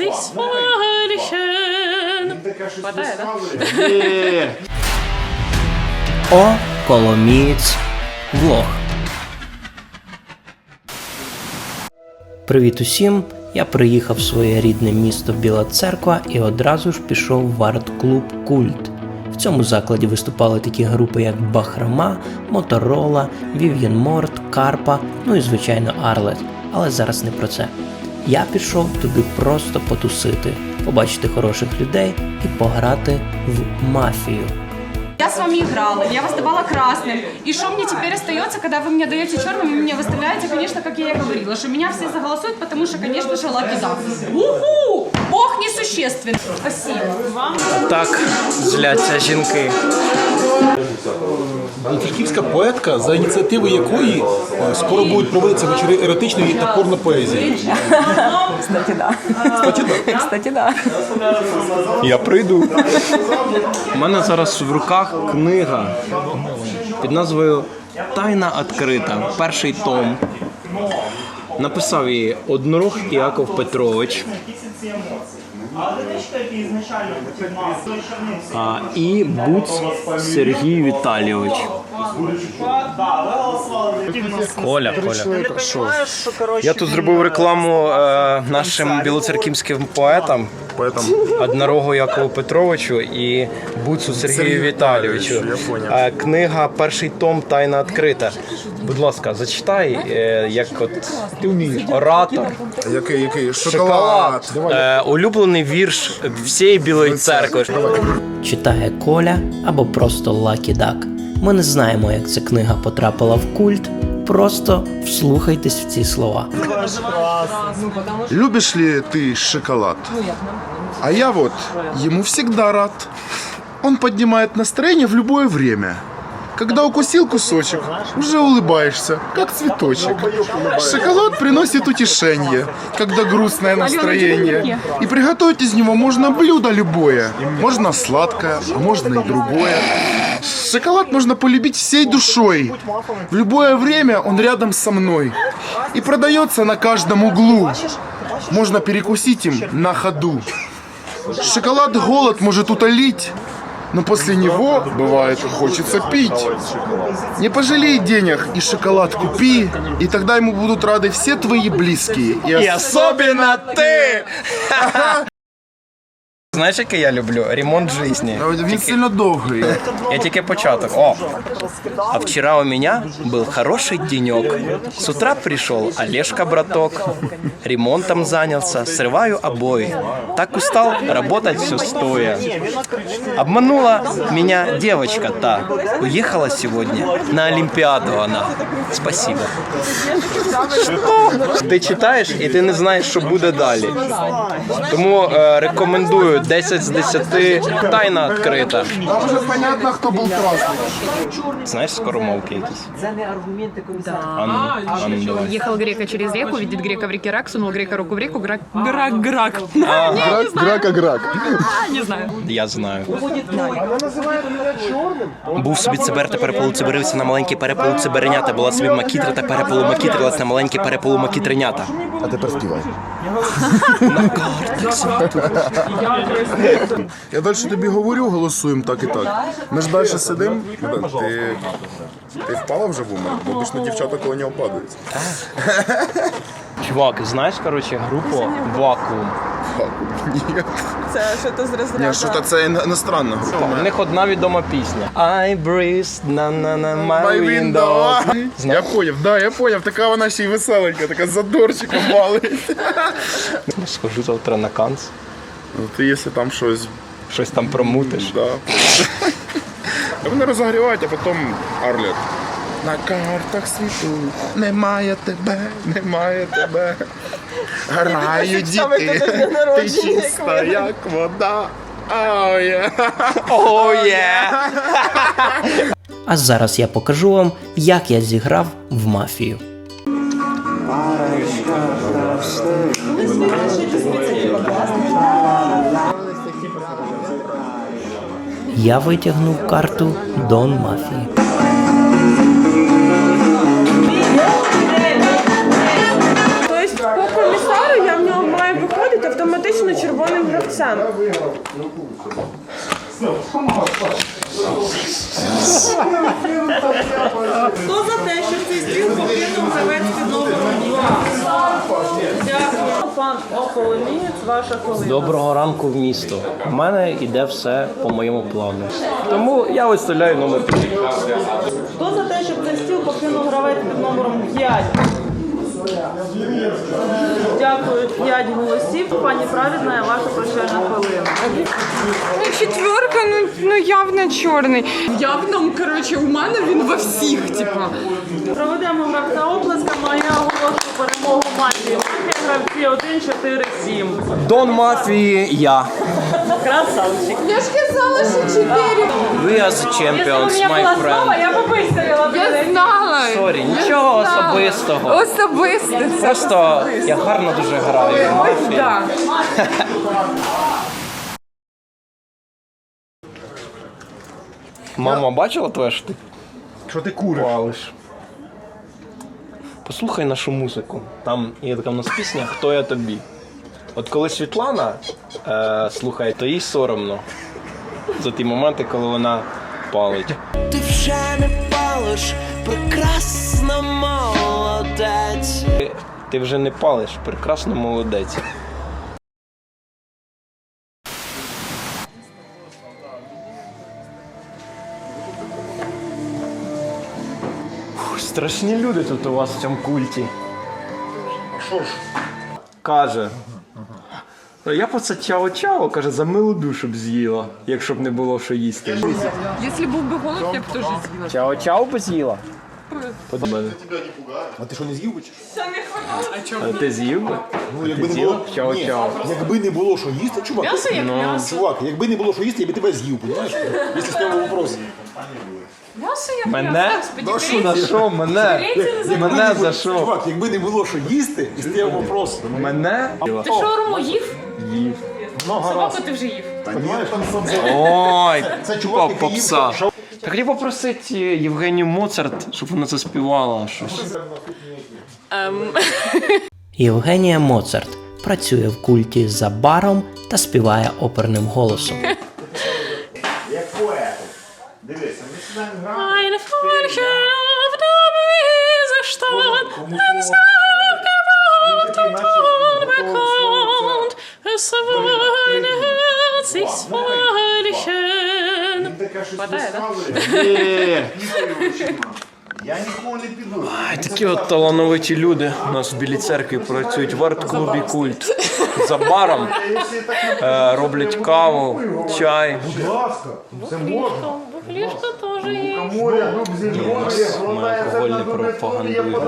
sich verherrlichen. Хватає, да? О, Коломієць влог. Привіт усім! Я приїхав в своє рідне місто Біла Церква і одразу ж пішов в арт-клуб Культ. В цьому закладі виступали такі групи, як Бахрама, Моторола, Вів'єн Морт, Карпа, ну і звичайно Арлет. Але зараз не про це. Я пішов туди просто потусити, побачити хороших людей і пограти в мафію. Я с вами играла, я вас давала красным. И что мне теперь остается, когда вы мне даете черным, вы меня выставляете, конечно, как я и говорила, что меня все заголосуют, потому что, конечно же, Лаки да. Уху! Бог несуществен. Спасибо. Так зляться жінки. Франківська поетка, за ініціативи якої е, скоро будуть проводитися вечори еротичної та порнопоезії. Кстати, да. Кстати, да. Кстати, да. Я прийду. У мене зараз в руках книга під назвою Тайна відкрита. Перший том. Написав її однорог Іаков Петрович. І Буц Сергій Віталійович. Коля, Коля. Я тут зробив рекламу е, нашим білоцерківським поетам. Поэтому Однорогу Якову Петровичу і Буцу Сергію Віталійовичу. Е, Книга Перший том Тайна відкрита. Будь ласка, зачитай, е, як от ти вмієш. оратор. Який, який? Шоколад. Шоколад. Е, улюблений вірш всієї білої церкви. Читає Коля або просто Лакі Дак. Ми не знаємо, як ця книга потрапила в культ. Просто вслухайтесь в ці слова. Любишь ли ты шоколад? А я вот ему всегда рад. Он поднимает настроение в любое время. Когда укусил кусочек, уже улыбаешься, как цветочек. Шоколад приносит утешение, когда грустное настроение. И приготовить из него можно блюдо любое. Можно сладкое, а можно и другое. Шоколад можно полюбить всей душой. В любое время он рядом со мной. И продается на каждом углу. Можно перекусить им на ходу. Шоколад голод может утолить, но после него, бывает, хочется пить. Не пожалей денег и шоколад купи, и тогда ему будут рады все твои близкие. И ос- особливо ти! Знаєш, яке я люблю? Ремонт житті. Він сильно довгий. Я тільки початок. О! А вчера у меня был хороший денек. С утра пришел Олежка, браток. Ремонтом занялся, срываю обои. Так устал, работать все стоя. Обманула меня девочка та. Уехала сегодня на Олимпиаду она. Спасибо. Ти читаєш і ти не знаєш, що буде далі. Тому е, рекомендую 10 з 10 тайна відкрита. Там уже понятно, кто был красный. Знаєш скоромовки якісь? Ану, ану, давай. Ехал грека через реку, видит грека в реке рак, сунул грека руку в реку, грак, грак, грак. Грак, грака, грак. Не знаю. Я знаю. Був собі цибер, тепер полуциберився на маленькі переполуциберенята. Була собі макітра, та переполумакітрилась на маленькі переполумакітренята. А тепер співай. Я далі тобі говорю, голосуємо так і так. Ми ж далі сидимо. Ти, ти впала вже в умер, бо обично дівчата коло нього падають. Чувак, знаєш, коротше, групу Вакуум. Ні, Це що то з розряду. що то це ін- іностранна група. У них одна відома пісня. I breathe на на на my My window. window. Я поняв, да, я поняв. Така вона ще й веселенька, така з задорчиком валить. Схожу завтра на канц. Ну ти якщо там щось, Щось там промутиш. да. А Вони розогрівають, а потім Арлет. На картах світу немає тебе, немає тебе. Грають діти, ти чиста, як вода. Є! А зараз я покажу вам, як я зіграв в мафію. Я витягнув карту Дон Мафії. Червоним гравцем. Хто за те, щоб цей стіл покинув гравець під номером 2? Дякую. Пан Околомієць, ваша хвилина. Доброго ранку в місто. У мене йде все по моєму плану. Тому я виставляю номер 3. Хто за те, щоб цей стіл покинув гравець під номером 5? Дякую, 5 голосів. Пані Правідна, ваша прощальна хвилина. Ну, четверка, ну, ну явно чорний. В явному, коротше, у мене він во всіх, типа. Проведемо гравця оплесками, а я оголошую перемогу мафії. Мафія гравці 1, 4, 7. Дон мафії я. Красавчик. Я ж казала, що чотири. We are the champions, my friend. я вистрілила. Я знала. Сорі, нічого особистого. Особисто. Це Просто я гарно дуже граю. в мафію. да. Мама бачила твоє, що ти Що ти куриш? палиш? Послухай нашу музику. Там є така в нас пісня Хто я тобі. От коли Світлана е, слухає, то їй соромно за ті моменти, коли вона палить. Ти вже не палиш, прекрасна молодець. Ти, ти вже не палиш, прекрасно молодець. Фух, Страшні люди тут у вас в цьому культі. Що ж? Каже. Я по це чао-чао, каже, за милу душу б з'їла, якщо б не було що їсти. Якщо був би голод, я б теж з'їла. Чао-чао б з'їла? Под мене. А ти що не з'їв би? чи? А ти з'їв би? Ну, якби не було, Чао-чао. Якби не було що їсти, чувак. М'ясо як м'ясо. Чувак, якби не було що їсти, я би тебе з'їв, розумієш? Якщо з тебе вопрос. М'ясо як Мене? м'ясо. Ну, а що на Що, мене? Мене за що? Чувак, якби не було що їсти, і з тебе вопрос. Мене? Ти шаурму їв? Їв. Собаку ти вже їв. Там Ой, Це чувак, який їв попса. Так хотів попросити Євгенію Моцарт, щоб вона заспівала щось. Євгенія Моцарт працює в культі за баром та співає оперним голосом. Eine Freundschaft auf dieser Stadt, ein Sauergebot und unbekannt, es war ein Herz, ich fröhlichen. Я нікого не піду. Ай, такі от талановиті люди у нас в Білій церкві працюють в арт-клубі культ. За баром е, роблять каву, чай. Будь ласка, це можна. Буфлишка тоже есть. Море, дуб зелений, Ми алкоголь не пропагандуємо.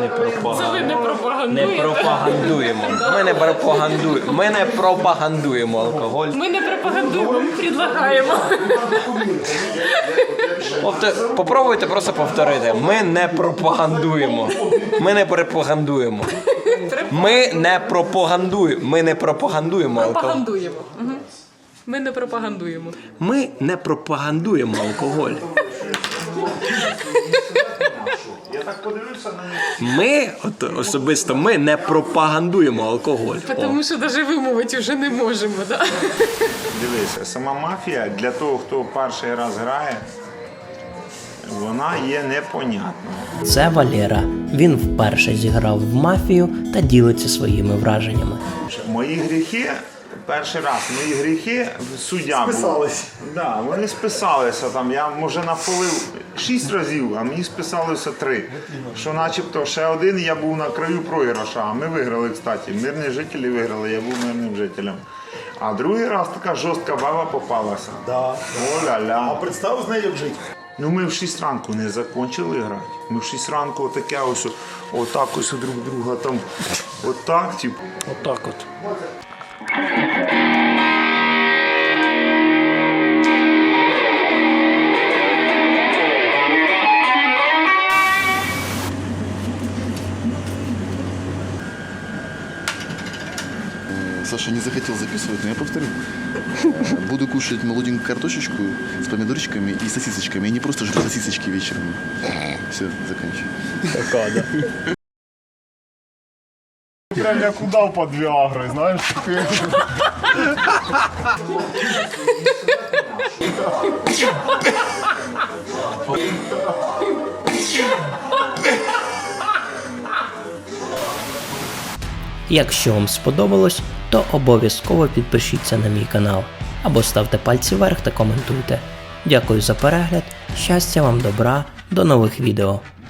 Не пропагандуємо. Не пропагандуємо. Ми не пропагандуємо. Ми не пропагандуємо алкоголь. Ми не пропагандуємо, ми предлагаємо. Повтор- Попробуйте просто повторити. Ми не пропагандуємо. Ми не пропагандуємо. Ми не пропагандуємо. Ми не пропагандуємо алкоголь. Пропагандуємо. Мгм. Ми не пропагандуємо. Ми не пропагандуємо алкоголь. Я так подивився на. Ми, от особисто ми не пропагандуємо алкоголь. Тому що навіть вимовити вже не можемо, да? Дивися, сама мафія для того, хто перший раз грає, вона є непонятна. Це Валера. Він вперше зіграв в мафію та ділиться своїми враженнями. Мої гріхи, перший раз, мої гріхи суддя був. Списались. Да, вони списалися там. Я може нафолив шість разів, а мені списалося три. Що начебто ще один я був на краю програша, а ми виграли, кстати. Мирні жителі виграли, я був мирним жителем. А другий раз така жорстка баба попалася. Да. О-ля-ля. А представ з нею як жити. Ну ми в 6 ранку не закончили грати. Ми в 6 ранку отаке ось, отак ось друг друга там, отак, типу. Отак от. Саша не захотел записывать, но я повторю. Буду кушать молоденькую картошечку с помидорчиками и сосисочками. Я не просто жру сосисочки вечером. Все, заканчиваю. Як удав під Віагрою, знаєш? Якщо вам сподобалось, то обов'язково підпишіться на мій канал або ставте пальці вверх та коментуйте. Дякую за перегляд, щастя вам, добра, до нових відео.